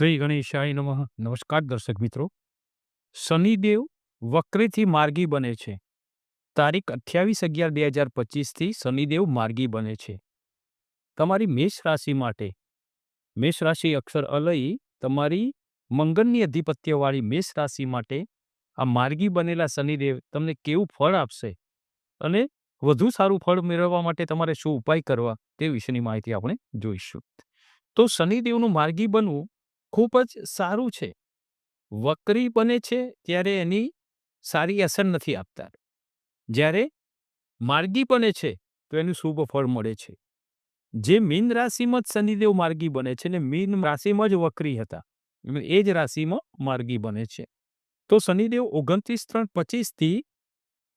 શ્રી ગણેશાય નમઃ. નમસ્કાર દર્શક મિત્રો. શનિદેવ વક્રીથી માર્ગી બને છે. તારીખ અઠ્યાવીસ અગિયાર બે હજાર પચીસથી શનિદેવ માર્ગી બને છે. તમારી મેષ રાશિ માટે. મેષ રાશિ અક્ષર અલઈ તમારી મંગળની અધિપત્યવાળી મેષ રાશિ માટે આ માર્ગી બનેલા શનિદેવ તમને કેવું ફળ આપશે? અને વધુ સારું ફળ મેળવવા માટે તમારે શું ઉપાય કરવા તે વિશેની માહિતી આપણે જોઈશું. તો શનિદેવનું માર્ગી બનવું ખૂબ જ સારું છે. વક્રી બને છે ત્યારે એની સારી અસર નથી આપતા. જ્યારે માર્ગી બને છે તો એનું શુભ ફળ મળે છે. જે મીન રાશિમાં જ શનિદેવ માર્ગી બને છે ને મીન રાશિમાં જ વક્રી હતા એ જ રાશિમાં માર્ગી બને છે. તો શનિદેવ ઓગણત્રીસ ત્રણ પચીસથી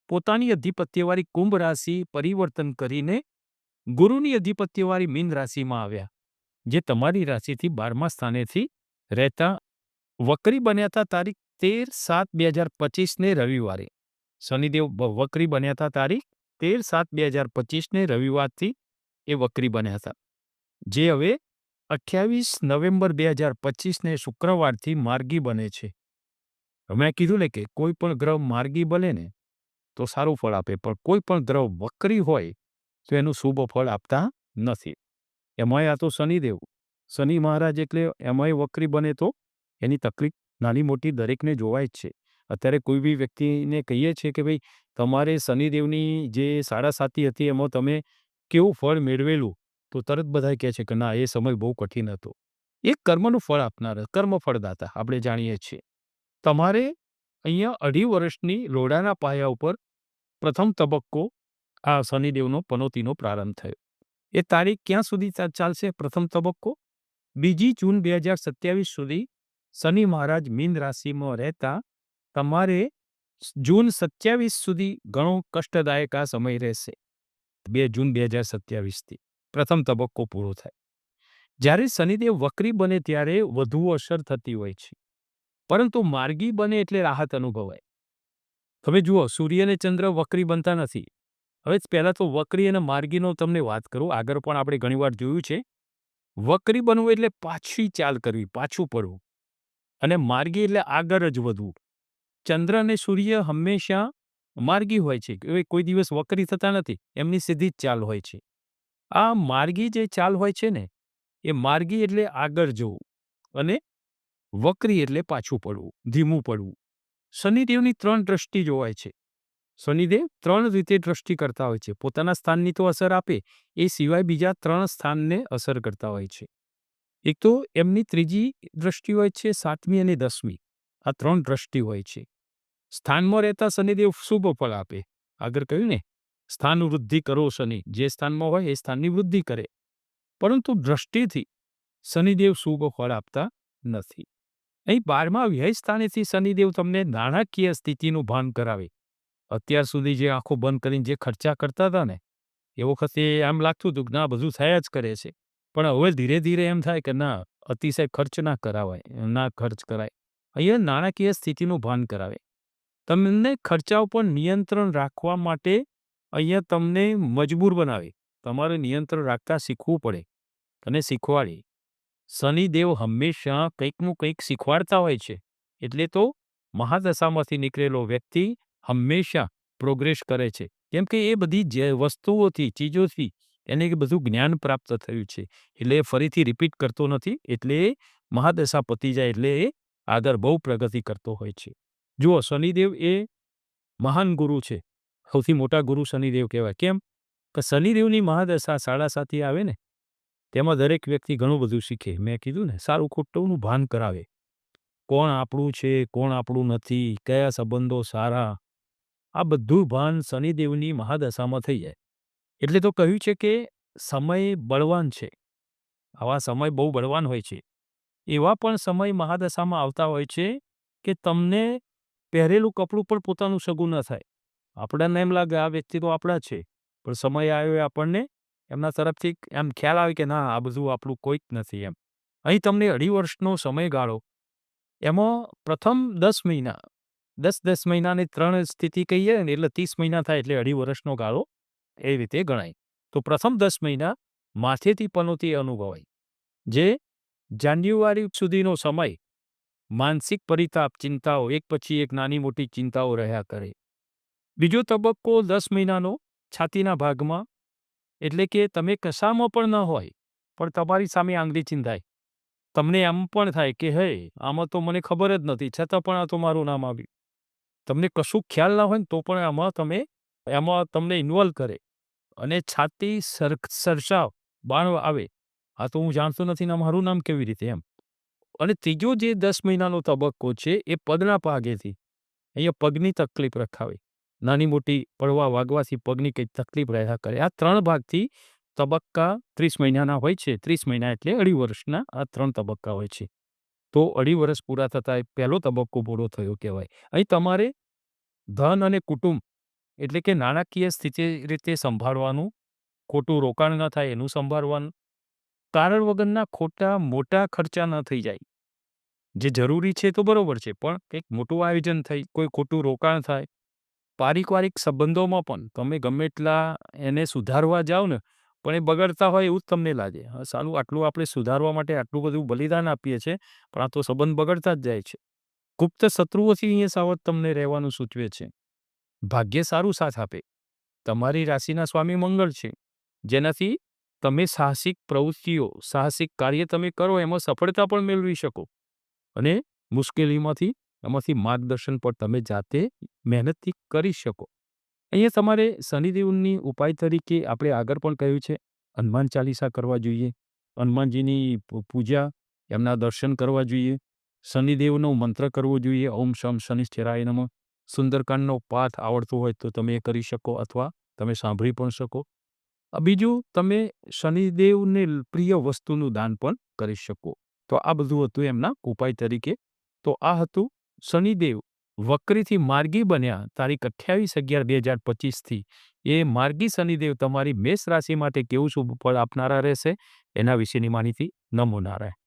પોતાની અધિપત્યવાળી કુંભ રાશિ પરિવર્તન કરીને ગુરુની અધિપત્યવાળી મીન રાશિમાં આવ્યા, જે તમારી રાશિથી બારમા સ્થાનેથી રહેતા વકરી બન્યા હતા તારીખ તેર સાત બે હજાર પચીસને રવિવારે. શનિદેવ વકરી બન્યા હતા તારીખ તેર સાત બે હજાર પચીસને રવિવારથી એ વકરી બન્યા હતા. જે હવે અઠ્યાવીસ નવેમ્બર બે હજાર પચીસને શુક્રવારથી માર્ગી બને છે. મેં કીધું ને કે કોઈ પણ ગ્રહ માર્ગી બને ને તો સારું ફળ આપે, પણ કોઈ પણ ગ્રહ વકરી હોય તો એનું શુભ ફળ આપતા નથી. એમાંય આ તો શનિદેવ શનિ મહારાજ એટલે એમાંય વક્રી બને તો એની તકલીફ નાની મોટી દરેકને જોવાય જ છે. અત્યારે કોઈ બી વ્યક્તિને કહીએ છીએ કે ભાઈ, તમારે શનિદેવની જે સાડા સાતી હતી એમાં તમે કેવું ફળ મેળવેલું? તો તરત બધા કહે છે કે, ના, એ સમય બહુ કઠિન હતો. એ કર્મનું ફળ આપનાર કર્મ ફળદાતા આપણે જાણીએ છીએ. તમારે અહીંયા અઢી વર્ષની લોડાના પાયા ઉપર પ્રથમ તબક્કો આ શનિદેવનો પનોતીનો પ્રારંભ થયો. એ તારીખ ક્યાં સુધી ચાલશે? પ્રથમ તબક્કો? બીજી જૂન બે હજાર સત્યાવીસ સુધી શનિ મહારાજ મીન રાશિમાં રહેતા તમારે જૂન સત્યાવીસ સુધી ઘણો કષ્ટદાયક આ સમય રહેશે. બે જૂન બે હજાર સત્યાવીસથી પ્રથમ તબક્કો પૂરો થાય. જ્યારે શનિદેવ વક્રી બને ત્યારે વધુ અસર થતી હોય છે. પરંતુ માર્ગી બને એટલે રાહત અનુભવાય. તમે જુઓ, સૂર્ય અને ચંદ્ર વક્રી બનતા નથી. હવે પહેલાં તો વક્રી અને માર્ગીનો તમને વાત કરું. આગળ પણ આપણે ઘણીવાર જોયું છે વક્રી બનવું એટલે પાછી ચાલ કરવી, પાછું પડવું અને માર્ગી એટલે આગળ જ વધવું. ચંદ્ર અને સૂર્ય હંમેશા માર્ગી હોય છે. એ કોઈ દિવસ વક્રી થતા નથી, એમની સીધી જ ચાલ હોય છે. આ માર્ગી જે ચાલ હોય છે ને, એ માર્ગી એટલે આગળ જવું અને વક્રી એટલે પાછું પડવું ધીમું પડવું. શનિદેવની ત્રણ દ્રષ્ટિ જોવાય છે. શનિદેવ ત્રણ રીતે દ્રષ્ટિ કરતા હોય છે. પોતાના સ્થાનની તો અસર આપે, એ સિવાય બીજા ત્રણ સ્થાનને અસર કરતા હોય છે. એક તો એમની ત્રીજી દ્રષ્ટિ હોય છે, સાતમી અને દસમી. આ ત્રણ દ્રષ્ટિ હોય છે. સ્થાનમાં રહેતા શનિદેવ શુભ ફળ આપે. આગળ કહ્યું ને, સ્થાન વૃદ્ધિ કરો શનિ, જે સ્થાનમાં હોય એ સ્થાનની વૃદ્ધિ કરે. પરંતુ દ્રષ્ટિથી શનિદેવ શુભ ફળ આપતા નથી. અહીં બારમા વ્યય સ્થાનેથી શનિદેવ તમને નાણાકીય સ્થિતિનું ભાન કરાવે. અત્યાર સુધી જે આંખો બંધ કરીને જે ખર્ચા કરતા હતા ને, એ વખતે આમ લાગતું હતું કે ના, બધું થયા જ કરે છે. પણ હવે ધીરે ધીરે એમ થાય કે ના, અતિશય ખર્ચ ના કરાવાય, ના ખર્ચ કરાય. અહીંયા નાણાકીય સ્થિતિનું ભાન કરાવે. તમને ખર્ચા ઉપર નિયંત્રણ રાખવા માટે અહીંયા તમને મજબૂર બનાવે. તમારે નિયંત્રણ રાખતા શીખવું પડે અને શીખવાડે. શનિદેવ હંમેશા કંઈકનું કંઈક શીખવાડતા હોય છે. એટલે તો મહાદશામાંથી નીકળેલો વ્યક્તિ હંમેશા પ્રોગ્રેસ કરે છે. કેમ કે એ બધી જે વસ્તુઓથી, ચીજોથી એને એ બધું જ્ઞાન પ્રાપ્ત થયું છે. એટલે એ ફરીથી રિપીટ કરતો નથી, એટલે એ મહાદશા પતી જાય, એટલે એ આગળ બહુ પ્રગતિ કરતો હોય છે. જુઓ, શનિદેવ એ મહાન ગુરુ છે. સૌથી મોટા ગુરુ શનિદેવ કહેવાય. કેમ? કે શનિદેવની મહાદશા સાડા સાતી આવે ને, તેમાં દરેક વ્યક્તિ ઘણું બધું શીખે. મેં કીધું ને, સારું ખોટુંનું ભાન કરાવે. કોણ આપણું છે, કોણ આપણું નથી, કયા સંબંધો સારા આ બધું ભાન શનિદેવની મહાદશામાં થઈ જાય. એટલે તો કહ્યું છે કે સમય બળવાન છે. આવા સમય બહુ બળવાન હોય છે. એવા પણ સમય મહાદશામાં આવતા હોય છે કે તમને પહેરેલું કપડું પણ પોતાનું સગું ન થાય. આપણને એમ લાગે આ વ્યક્તિ તો આપણા છે, પણ સમય આવ્યો આપણને એમના તરફથી એમ ખ્યાલ આવે કે ના, આ બધું આપણું કોઈક નથી એમ. અહીં તમને અઢી વર્ષનો સમયગાળો. એમાં પ્રથમ દસ મહિના દસ દસ મહિનાની ત્રણ સ્થિતિ કહીએ ને એટલે ત્રીસ મહિના થાય એટલે અઢી વર્ષનો ગાળો, એ રીતે ગણાય. તો પ્રથમ દસ મહિના માથેથી પનોતી અનુભવાય, જે જાન્યુઆરી સુધીનો સમય માનસિક પરિતાપ, ચિંતાઓ, એક પછી એક નાની મોટી ચિંતાઓ રહ્યા કરે. બીજો તબક્કો દસ મહિનાનો છાતીના ભાગમાં, એટલે કે તમે કશામાં પણ ન હોય, પણ તમારી સામે આંગળી ચિંતાય તમને એમ પણ થાય કે, હે, આમાં તો મને ખબર જ નથી, છતાં પણ આ તો મારું નામ આવ્યું. તમને કશું ખ્યાલ ના હોય ને તો પણ આમાં તમે, એમાં તમને ઇન્વોલ્વ કરે. અને છાતી સર સરસાવ બાણ આવે. આ તો હું જાણતો નથી ને મારું નામ કેવી રીતે એમ. અને ત્રીજો જે દસ મહિનાનો તબક્કો છે એ પગના ભાગેથી અહીંયા પગની તકલીફ રખાવે. નાની મોટી પડવા વાગવાથી પગની કંઈક તકલીફ રહ્યા કરે. આ ત્રણ ભાગથી તબક્કા ત્રીસ મહિનાના હોય છે. ત્રીસ મહિના એટલે અઢી વર્ષના આ ત્રણ તબક્કા હોય છે. તો અઢી વર્ષ પૂરા થતાં પહેલો તબક્કો પૂરો થયો કહેવાય. અહીં તમારે ધન અને કુટુંબ એટલે કે નાણાકીય સ્થિતિ રીતે સંભાળવાનું, ખોટું રોકાણ ન થાય એનું સંભાળવાનું, કારણ વગરના ખોટા મોટા ખર્ચા ન થઈ જાય. જે જરૂરી છે તો બરોબર છે, પણ કંઈક મોટું આયોજન થઈ, કોઈ ખોટું રોકાણ થાય, પારિવારિક સંબંધોમાં પણ તમે ગમે એટલા એને સુધારવા જાઓ ને પણ એ બગડતા હોય એવું જ તમને લાગે. હા, સાલું આટલું આપણે સુધારવા માટે આટલું બધું બલિદાન આપીએ છીએ, પણ આ તો સંબંધ બગડતા જ જાય છે. ગુપ્ત શત્રુઓથી અહીંયા સાવધ તમને રહેવાનું સૂચવે છે. ભાગ્ય સારું સાથ આપે. તમારી રાશિના સ્વામી મંગળ છે. જેનાથી તમે સાહસિક પ્રવૃત્તિઓ, સાહસિક કાર્ય તમે કરો, એમાં સફળતા પણ મેળવી શકો. અને મુશ્કેલીમાંથી, એમાંથી માર્ગદર્શન પણ તમે જાતે મહેનતથી કરી શકો. અહીંયા તમારે શનિદેવની ઉપાય તરીકે આપણે આગળ પણ કહ્યું છે, હનુમાન ચાલીસા કરવા જોઈએ, હનુમાનજીની પૂજા, એમના દર્શન કરવા જોઈએ, શનિદેવનો મંત્ર કરવો જોઈએ, ઓમ શમ શનિશ્ચરાય નમઃ, સુંદરકાંડનો પાઠ આવડતો હોય તો તમે એ કરી શકો અથવા તમે સાંભળી પણ શકો. બીજું તમે શનિદેવને પ્રિય વસ્તુનું દાન પણ કરી શકો. તો આ બધું હતું એમના ઉપાય તરીકે. તો આ હતું શનિદેવ વક્રીથી માર્ગી બન્યા. તારીખ અઠ્યાવીસ અગિયાર બે હજાર પચીસથી. એ માર્ગી શનિદેવ તમારી મેષ રાશિ માટે કેવું શુભ ફળ આપનારા રહેશે? એના વિશેની માહિતી નમો નારાયણ